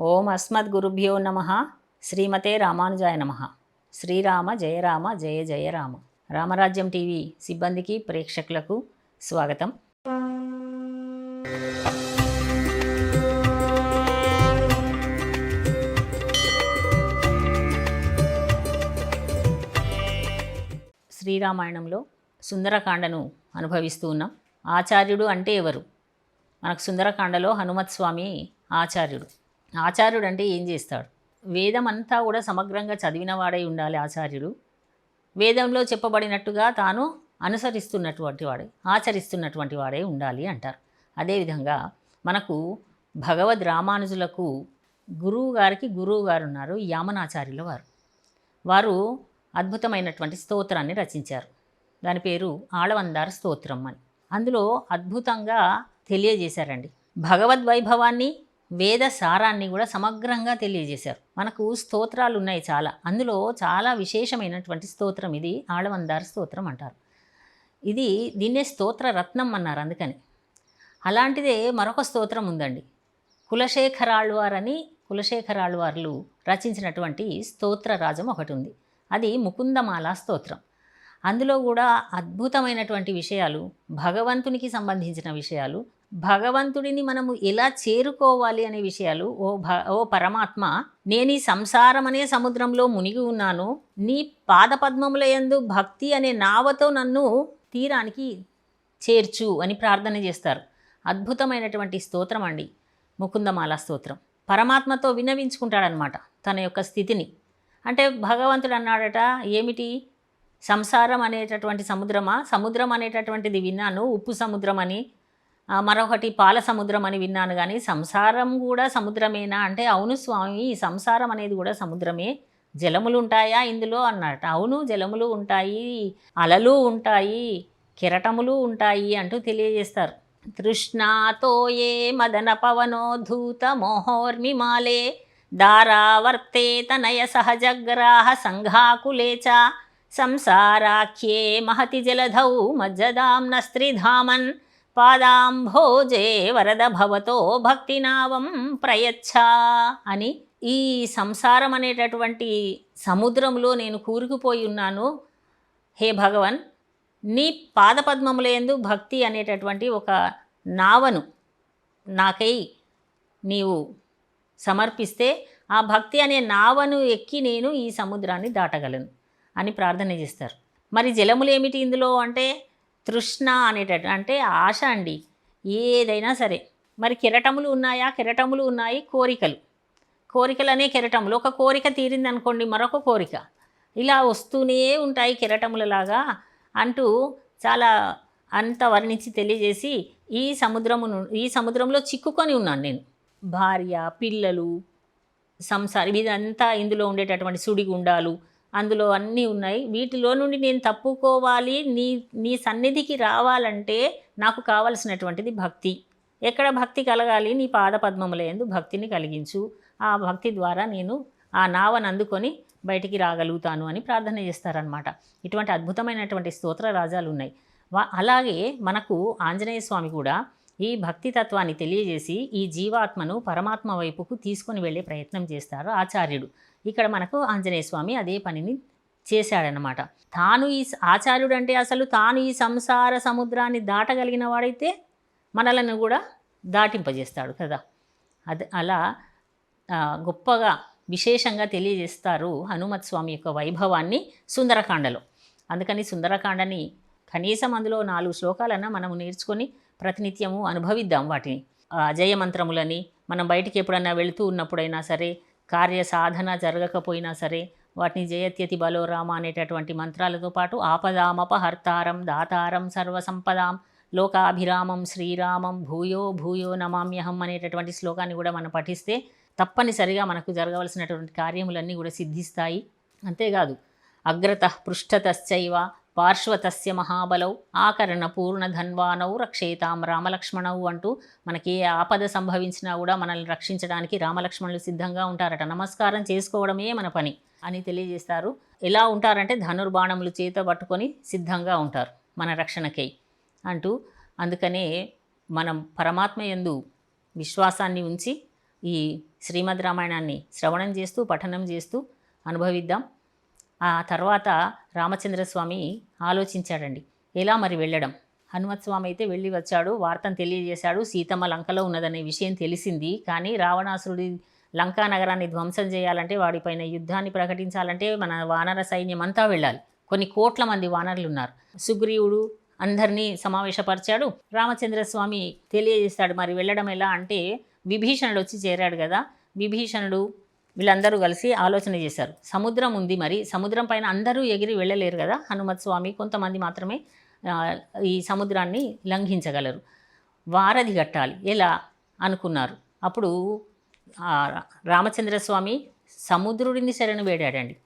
ఓం అస్మద్ గురుభ్యో నమ. శ్రీమతే రామానుజాయ నమ. శ్రీరామ జయరామ జయ జయ రామ. రామరాజ్యం టీవీ సిబ్బందికి ప్రేక్షకులకు స్వాగతం. శ్రీరామాయణంలో సుందరకాండను అనుభవిస్తూ ఉన్నాం. ఆచార్యుడు అంటే ఎవరు? మనకు సుందరకాండలో హనుమత్ స్వామి ఆచార్యుడు. ఆచార్యుడు అంటే ఏం చేస్తాడు? వేదం అంతా కూడా సమగ్రంగా చదివిన వాడై ఉండాలి ఆచార్యుడు. వేదంలో చెప్పబడినట్టుగా తాను అనుసరిస్తున్నటువంటి వాడే ఆచరిస్తున్నటువంటి వాడే ఉండాలి అంటారు. అదేవిధంగా మనకు భగవద్ రామానుజులకు గురువు గారికి గురువు గారు ఉన్నారు యామనాచార్యుల వారు. వారు అద్భుతమైనటువంటి స్తోత్రాన్ని రచించారు. దాని పేరు ఆళవందార స్తోత్రం అని. అందులో అద్భుతంగా తెలియజేశారండి. భగవద్వైభవాన్ని వేద సారాన్ని కూడా సమగ్రంగా తెలియజేశారు. మనకు స్తోత్రాలు ఉన్నాయి చాలా. అందులో చాలా విశేషమైనటువంటి స్తోత్రం ఇది. ఆళవందార స్తోత్రం అంటారు. ఇది దీన్నే స్తోత్ర రత్నం అన్నారు అందుకని. అలాంటిదే మరొక స్తోత్రం ఉందండి. కులశేఖరాళ్వారని కులశేఖరాళ్వార్లు రచించినటువంటి స్తోత్ర రాజం ఒకటి ఉంది. అది ముకుందమాల స్తోత్రం. అందులో కూడా అద్భుతమైనటువంటి విషయాలు భగవంతునికి సంబంధించిన విషయాలు భగవంతుడిని మనము ఎలా చేరుకోవాలి అనే విషయాలు ఓ భ ఓ పరమాత్మ నేను ఈ సంసారం అనే సముద్రంలో మునిగి ఉన్నాను నీ పాదపద్మముల యందు భక్తి అనే నావతో నన్ను తీరానికి చేర్చు అని ప్రార్థన చేస్తారు. అద్భుతమైనటువంటి స్తోత్రం అండి. ముకుందమాల స్తోత్రం. పరమాత్మతో విన్నవించుకుంటాడనమాట తన యొక్క స్థితిని. అంటే భగవంతుడు అన్నాడట ఏమిటి? సంసారం అనేటటువంటి సముద్రమా? సముద్రం అనేటటువంటిది విన్నాను ఉప్పు సముద్రం అని మరొకటి పాల సముద్రం అని విన్నాను కానీ సంసారం కూడా సముద్రమేనా? అంటే అవును స్వామి ఈ సంసారం అనేది కూడా సముద్రమే. జలములు ఉంటాయా ఇందులో అన్నట. అవును జలములు ఉంటాయి అలలు ఉంటాయి కెరటములు ఉంటాయి అంటూ తెలియజేస్తారు. తృష్ణాతో ఏ మదన పవనోద్ధూత మోహోర్మిమాలే దారావర్తే తనయ సహజగ్రాహ సంఘాకులేచ సంసారాఖ్యే మహతి జలధౌ మజ్జదాం నస్త్రిధామన్ పాదాంభోజే వరద భవతో భక్తినావం ప్రయచ్ఛ అని ఈ సంసారం అనేటటువంటి సముద్రంలో నేను కూరుకుపోయి ఉన్నాను. హే భగవన్ నీ పాదపద్మములందు భక్తి అనేటటువంటి ఒక నావను నాకై నీవు సమర్పిస్తే ఆ భక్తి అనే నావను ఎక్కి నేను ఈ సముద్రాన్ని దాటగలను అని ప్రార్థన చేస్తారు. మరి జలములు ఏమిటి ఇందులో అంటే తృష్ణ అనేటట్టు అంటే ఆశ అండి. ఏదైనా సరే. మరి కెరటములు ఉన్నాయా? కెరటములు ఉన్నాయి కోరికలు. కోరికలు అనే కెరటములు. ఒక కోరిక తీరింది అనుకోండి మరొక కోరిక. ఇలా వస్తూనే ఉంటాయి కెరటములలాగా అంటూ చాలా అంత వర్ణించి తెలియజేసి ఈ సముద్రమును ఈ సముద్రంలో చిక్కుకొని ఉన్నాను నేను. భార్య పిల్లలు సంసారం ఇదంతా ఇందులో ఉండేటటువంటి సుడిగుండాలు అందులో అన్నీ ఉన్నాయి. వీటిలో నుండి నేను తప్పుకోవాలి. నీ నీ సన్నిధికి రావాలంటే నాకు కావలసినటువంటిది భక్తి. ఎక్కడ భక్తి కలగాలి? నీ పాదపద్మముల యందు భక్తిని కలిగించు. ఆ భక్తి ద్వారా నేను ఆ నావను అందుకొని బయటికి రాగలుగుతాను అని ప్రార్థన చేస్తారనమాట ఇటువంటి అద్భుతమైనటువంటి స్తోత్ర రాజాలు ఉన్నాయి. అలాగే మనకు ఆంజనేయ స్వామి కూడా ఈ భక్తి తత్వాన్ని తెలియజేసి ఈ జీవాత్మను పరమాత్మ వైపుకు తీసుకొని వెళ్ళే ప్రయత్నం చేస్తారు ఆచార్యుడు. ఇక్కడ మనకు ఆంజనేయ స్వామి అదే పనిని చేశాడనమాట తాను ఈ ఆచార్యుడు అంటే అసలు తాను ఈ సంసార సముద్రాన్ని దాటగలిగిన వాడైతే మనలను కూడా దాటింపజేస్తాడు కదా. అది అలా గొప్పగా విశేషంగా తెలియజేస్తారు హనుమత్ స్వామి యొక్క వైభవాన్ని సుందరకాండలో. అందుకని సుందరకాండని కనీసం అందులో నాలుగు శ్లోకాలన్నా మనము నేర్చుకొని ప్రతినిత్యము అనుభవిద్దాం వాటిని. అజయ మంత్రములని మనం బయటికి ఎప్పుడన్నా వెళుతూ ఉన్నప్పుడైనా సరే కార్య సాధన జరగకపోయినా సరే వాటిని జయత్యతి బలోరామ అనేటటువంటి మంత్రాలతో పాటు ఆపదామపహర్తారం దాతారం సర్వసంపదాం లోకాభిరామం శ్రీరామం భూయో భూయో నమామ్యహం అనేటటువంటి శ్లోకాన్ని కూడా మనం పఠిస్తే తప్పనిసరిగా మనకు జరగవలసినటువంటి కార్యములన్నీ కూడా సిద్ధిస్తాయి. అంతేకాదు అగ్రత పృష్ఠతశ్చైవ పార్శ్వతస్య మహాబలౌ ఆకరణ పూర్ణధన్వానౌ రక్షేతాం రామలక్ష్మణవు అంటూ మనకి ఏ ఆపద సంభవించినా కూడా మనల్ని రక్షించడానికి రామలక్ష్మణులు సిద్ధంగా ఉంటారట. నమస్కారం చేసుకోవడమే మన పని అని తెలియజేస్తారు. ఎలా ఉంటారంటే ధనుర్బాణములు చేత పట్టుకొని సిద్ధంగా ఉంటారు మన రక్షణకై అంటూ. అందుకనే మనం పరమాత్మ ఎందు విశ్వాసాన్ని ఉంచి ఈ శ్రీమద్ రామాయణాన్ని శ్రవణం చేస్తూ పఠనం చేస్తూ అనుభవిద్దాం. ఆ తర్వాత రామచంద్రస్వామి ఆలోచించాడండి. ఎలా మరి వెళ్ళడం? హనుమత్ స్వామి అయితే వెళ్ళి వచ్చాడు వార్తను తెలియజేశాడు సీతమ్మ లంకలో ఉన్నదనే విషయం తెలిసింది. కానీ రావణాసురుడి లంకా నగరాన్ని ధ్వంసం చేయాలంటే వాడిపైన యుద్ధాన్ని ప్రకటించాలంటే మన వానర సైన్యం అంతా వెళ్ళాలి. కొన్ని కోట్ల మంది వానరులు ఉన్నారు సుగ్రీవుడు అందరినీ సమావేశపరిచాడు. రామచంద్రస్వామి తెలియజేస్తాడు మరి వెళ్ళడం ఎలా అంటే విభీషణుడు వచ్చి చేరాడు కదా. విభీషణుడు వీళ్ళందరూ కలిసి ఆలోచన చేశారు. సముద్రం ఉంది మరి. సముద్రం పైన అందరూ ఎగిరి వెళ్ళలేరు కదా హనుమత్ స్వామి. కొంతమంది మాత్రమే ఈ సముద్రాన్ని లంఘించగలరు. వారధి కట్టాలి ఎలా? అనుకున్నారు. అప్పుడు రామచంద్రస్వామి సముద్రుడిని శరణు వేడాడండి.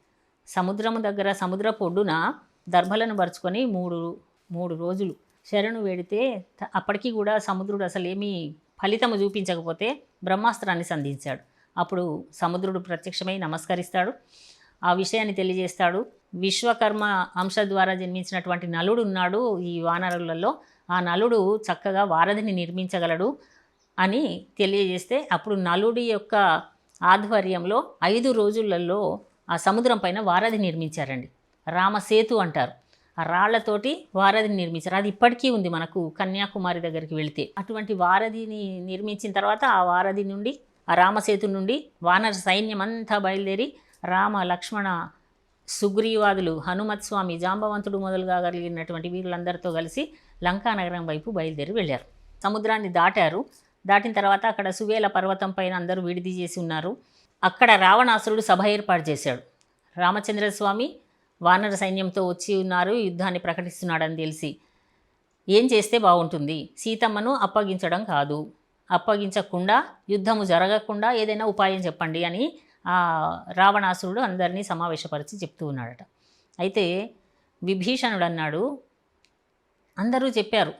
సముద్రము దగ్గర సముద్రపు ఒడ్డున దర్భలను పరుచుకొని మూడు మూడు రోజులు శరణు వేడితే అప్పటికీ అప్పటికి కూడా సముద్రుడు అసలు ఏమీ ఫలితము చూపించకపోతే బ్రహ్మాస్త్రాన్ని సంధించాడు. అప్పుడు సముద్రుడు ప్రత్యక్షమై నమస్కరిస్తాడు. ఆ విషయాన్ని తెలియజేస్తాడు. విశ్వకర్మ అంశ ద్వారా జన్మించినటువంటి నలుడు ఉన్నాడు ఈ వానరులలో. ఆ నలుడు చక్కగా వారధిని నిర్మించగలడు అని తెలియజేస్తే అప్పుడు నలుడి యొక్క ఆధ్వర్యంలో ఐదు రోజులలో ఆ సముద్రం పైన వారధి నిర్మించారండి. రామసేతు అంటారు. ఆ రాళ్ళతోటి వారధిని నిర్మించారు. అది ఇప్పటికీ ఉంది మనకు కన్యాకుమారి దగ్గరికి వెళితే. అటువంటి వారధిని నిర్మించిన తర్వాత ఆ వారధి నుండి ఆ రామసేతు నుండి వానర సైన్యం అంతా బయలుదేరి రామ లక్ష్మణ సుగ్రీవాదులు హనుమత్ స్వామి జాంబవంతుడు మొదలుగా కలిగినటువంటి వీరులందరితో కలిసి లంకా నగరం వైపు బయలుదేరి వెళ్ళారు. సముద్రాన్ని దాటారు. దాటిన తర్వాత అక్కడ సువేల పర్వతం పైన అందరూ విడిది చేసి ఉన్నారు. అక్కడ రావణాసురుడు సభ ఏర్పాటు చేశాడు. రామచంద్రస్వామి వానర సైన్యంతో వచ్చి ఉన్నారు యుద్ధాన్ని ప్రకటిస్తున్నాడని తెలిసి. ఏం చేస్తే బాగుంటుంది? సీతమ్మను అప్పగించడం కాదు. అప్పగించకుండా యుద్ధము జరగకుండా ఏదైనా ఉపాయం చెప్పండి అని ఆ రావణాసురుడు అందరినీ సమావేశపరిచి చెప్తూ ఉన్నాడట. అయితే విభీషణుడు అన్నాడు అందరూ చెప్పారు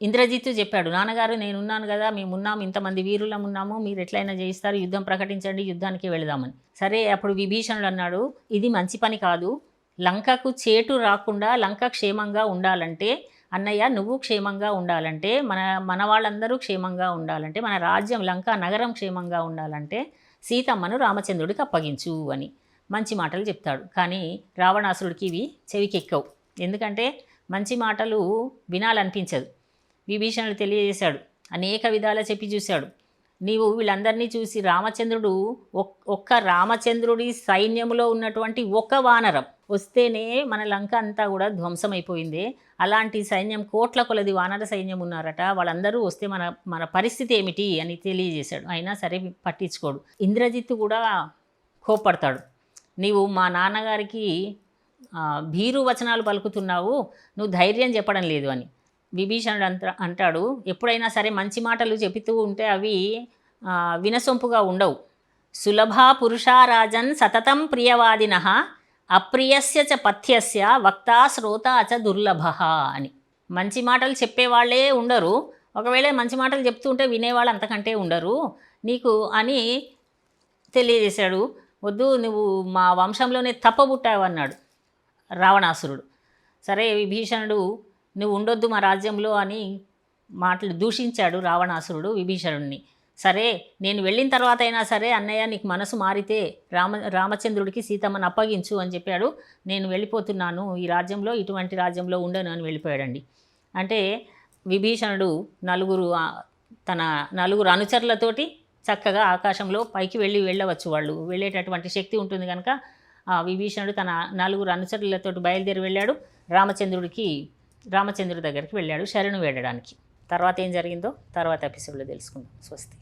ఇంద్రజిత్తు చెప్పాడు నాన్నగారు నేనున్నాను కదా మేమున్నాం ఇంతమంది వీరులం ఉన్నాము మీరు ఎట్లయినా చేయిస్తారు యుద్ధం ప్రకటించండి యుద్ధానికి వెళదామని. సరే అప్పుడు విభీషణుడు అన్నాడు ఇది మంచి పని కాదు లంకకు చేటు రాకుండా లంక క్షేమంగా ఉండాలంటే అన్నయ్య నువ్వు క్షేమంగా ఉండాలంటే మన మన వాళ్ళందరూ క్షేమంగా ఉండాలంటే మన రాజ్యం లంక నగరం క్షేమంగా ఉండాలంటే సీతమ్మను రామచంద్రుడికి అప్పగించు అని మంచి మాటలు చెప్తాడు. కానీ రావణాసురుడికి ఇవి చెవికెక్కవు. ఎందుకంటే మంచి మాటలు వినాలనిపించదు. విభీషణుడు తెలియజేశాడు. అనేక విధాలా చెప్పి చూశాడు. నీవు వీళ్ళందరినీ చూసి రామచంద్రుడు ఒక్క రామచంద్రుడి సైన్యములో ఉన్నటువంటి ఒక వానరం. వస్తేనే మన లంక అంతా కూడా ధ్వంసమైపోయింది. అలాంటి సైన్యం కోట్ల కొలది వానర సైన్యం ఉన్నారట. వాళ్ళందరూ వస్తే మన మన పరిస్థితి ఏమిటి అని తెలియజేశాడు. అయినా సరే పట్టించుకోడు. ఇంద్రజిత్తు కూడా కోప్పడతాడు. నీవు మా నాన్నగారికి భీరు వచనాలు పలుకుతున్నావు. నువ్వు ధైర్యం చెప్పడం లేదు అని. విభీషణుడు అంత అంటాడు ఎప్పుడైనా సరే మంచి మాటలు చెబుతూ ఉంటే అవి వినసొంపుగా ఉండవు. సులభా పురుషారాజన్ సతతం ప్రియవాదిన. అప్రియస్య చ పథ్యస్య వక్తా శ్రోత చ దుర్లభ అని. మంచి మాటలు చెప్పేవాళ్ళే ఉండరు. ఒకవేళ మంచి మాటలు చెప్తూ ఉంటే వినేవాళ్ళు అంతకంటే ఉండరు. నీకు అని తెలియజేశాడు. వద్దు నువ్వు మా వంశంలోనే తప్పబుట్టావు అన్నాడు రావణాసురుడు. సరే విభీషణుడు నువ్వు ఉండొద్దు మా రాజ్యంలో అని మాటలు దూషించాడు రావణాసురుడు విభీషణుడిని సరే నేను వెళ్ళిన తర్వాత అయినా సరే అన్నయ్య నీకు మనసు మారితే రామ రామచంద్రుడికి సీతమ్మను అప్పగించు అని చెప్పాడు. నేను వెళ్ళిపోతున్నాను. ఈ రాజ్యంలో ఇటువంటి రాజ్యంలో ఉండను అని వెళ్ళిపోయాడండి. అంటే విభీషణుడు నలుగురు తన నలుగురు అనుచరులతోటి చక్కగా ఆకాశంలో పైకి వెళ్ళి వెళ్ళవచ్చు వాళ్ళు. వెళ్ళేటటువంటి శక్తి ఉంటుంది కనుక ఆ విభీషణుడు తన నలుగురు అనుచరులతోటి బయలుదేరి వెళ్ళాడు. రామచంద్రుడికి రామచంద్రుడి దగ్గరికి వెళ్ళాడు శరణు వేడడానికి తర్వాత ఏం జరిగిందో తర్వాత ఎపిసోడ్లో తెలుసుకుందాం. స్వస్తి.